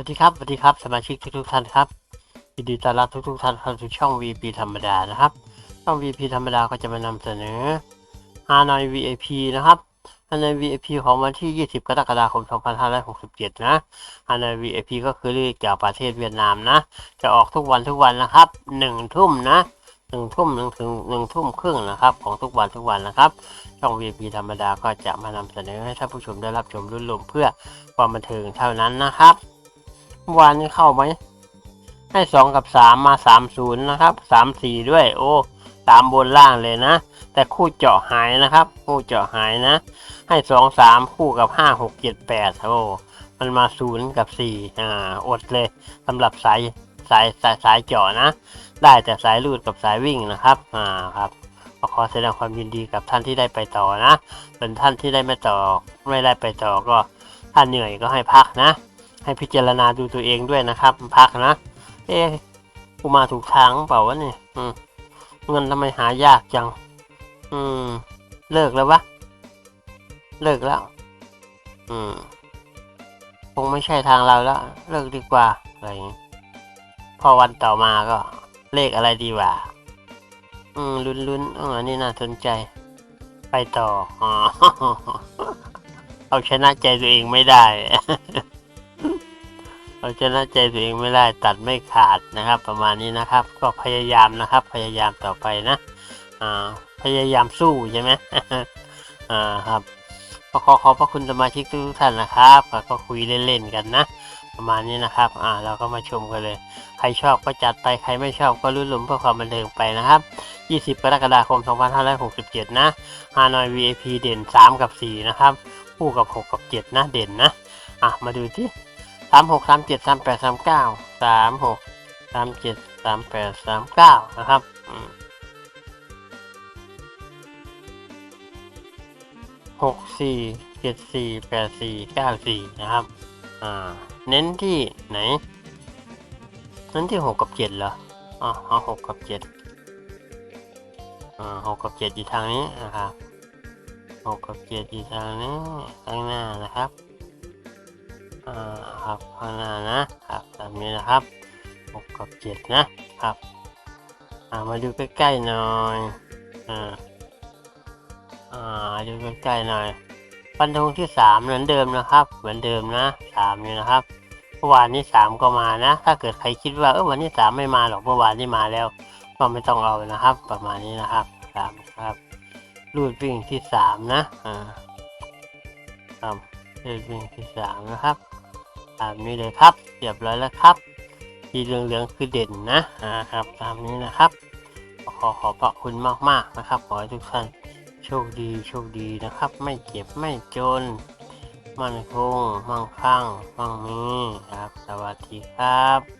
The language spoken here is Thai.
สวัสดีครับสวัสดีครับสมาชิกทุกทุกๆท่านครับยินดีต้อนรับทุกทุกๆท่านเข้าสู่ช่อง VP ธรรมดานะครับ ช่อง VP ธรรมดาก็จะมานำเสนอฮานอย VIP นะครับฮานอย VIP ของวันที่ 20 กรกฎาคม 2567 นะฮานอย VIP ก็คือเรียกจากประเทศเวียดนามนะ จะออกทุกวันทุกวันนะครับหนึ่งทุ่มนะหนึ่งทุ่มหนึ่งถึงหนึ่งทุ่มครึ่งนะครับ ของทุกวันทุกวันนะครับ ช่อง VIP ธรรมดาก็จะมานำเสนอให้ท่านผู้ชมได้รับชมรุ่นรวมเพื่อความบันเทิงเท่านั้นนะครับ มื่อวานนี้เข้าไหม ให้สองกับสามมาสามศูนย์นะครับสามสี่ด้วย โอ้สามบนล่างเลยนะ แต่คู่เจาะหายนะครับ คู่เจาะหายนะ ให้สองสามคู่กับห้าหกเจ็ดแปดโอ้มันมาศูนย์กับสี่อ่าอดเลยสำหรับสายสายสายสายเจาะนะ ได้แต่สายลูดกับสายวิ่งนะครับอ่าครับก็ขอแสดงความยินดีกับท่านที่ได้ไปต่อนะส่วนท่านที่ได้ไม่ต่อไม่ได้ไปต่อก็ ถ้าเหนื่อยก็ให้พักนะ ให้พิจารณาดูตัวเองด้วยนะครับ พักนะ เอ๊กูมาถูกทางเปล่าวะเนี่ยอืเงินทำไมหายากจัง อืม เลิกแล้ววะ เลิกแล้ว อืม คงไม่ใช่ทางเราแล้ว เลิกดีกว่า อะไรอย่างงี้ พอวันต่อมาก็ เลขอะไรดีวะอืม ลุ้นลุ้นอ๋อนนี้น่าสนใจ ไปต่อ อ๋อ เอาชนะใจตัวเองไม่ได้ เราชนะใจตัวเองไม่ได้ตัดไม่ขาดนะครับ ประมาณนี้นะครับ ก็พยายามนะครับ พยายามต่อไปนะอ่าพยายามสู้ใช่ไหมอ่าครับก็ขอขอบพระคุณสมาชิกทุกท่านนะครับก็คุยเล่นๆกันนะประมาณนี้นะครับ อ่า เราก็มาชมกันเลย ใครชอบก็จัดไป ใครไม่ชอบก็รุ่นหลุมเพื่อความบันเทิงไปนะครับ 20 กรกฎาคม 2567 นะฮานอย VIP เด่น 3 กับ 4 นะครับ คู่กับ 6 กับ 7 นะ เด่นนะ อะ มาดูที่ สามหกสามเจ็ดสามแปดสามเก้าสามหกสามเจ็ดสามแปดสามเก้านะครับหกสี่เจ็ดสี่แปดสี่เก้าสี่นะครับ อ่า เน้นที่ไหน เน้นที่หกกับเจ็ดเหรออ๋อเอาหกกับเจ็ดอ่าหกกับเจ็ดอยู่ทางนี้นะครับหกกับเจ็ดอยู่ทางนี้ข้างหน้านะครับ อ่าครับข้างหน้านะครับแบบนี้นะครับหกกับเจ็ดนะครับอ่ามาดูใกล้ๆหน่อยอ่าอ่าดูใกล้ๆหน่อยฟันธงที่สามเหมือนเดิมนะครับ เหมือนเดิมนะสามนี่นะครับเมื่อวานนี้สามก็มานะ ถ้าเกิดใครคิดว่าเออวันนี้สามไม่มาหรอกเมื่อวานนี้มาแล้ว ก็ไม่ต้องเอานะครับ ประมาณนี้นะครับสามครับรูดวิ่งที่สามนะอ่าครับรูดวิ่งที่สามนะครับ ตามนี้เลยครับเรียบร้อยแล้วครับสีเหลืองๆคือเด่นนะอ่าครับตามนี้นะครับ ขอขอบพระคุณมากๆนะครับ ขอให้ทุกท่านโชคดีโชคดีนะครับ ไม่เจ็บไม่จน มั่นคงมั่งคั่งมั่งมีครับ สวัสดีครับ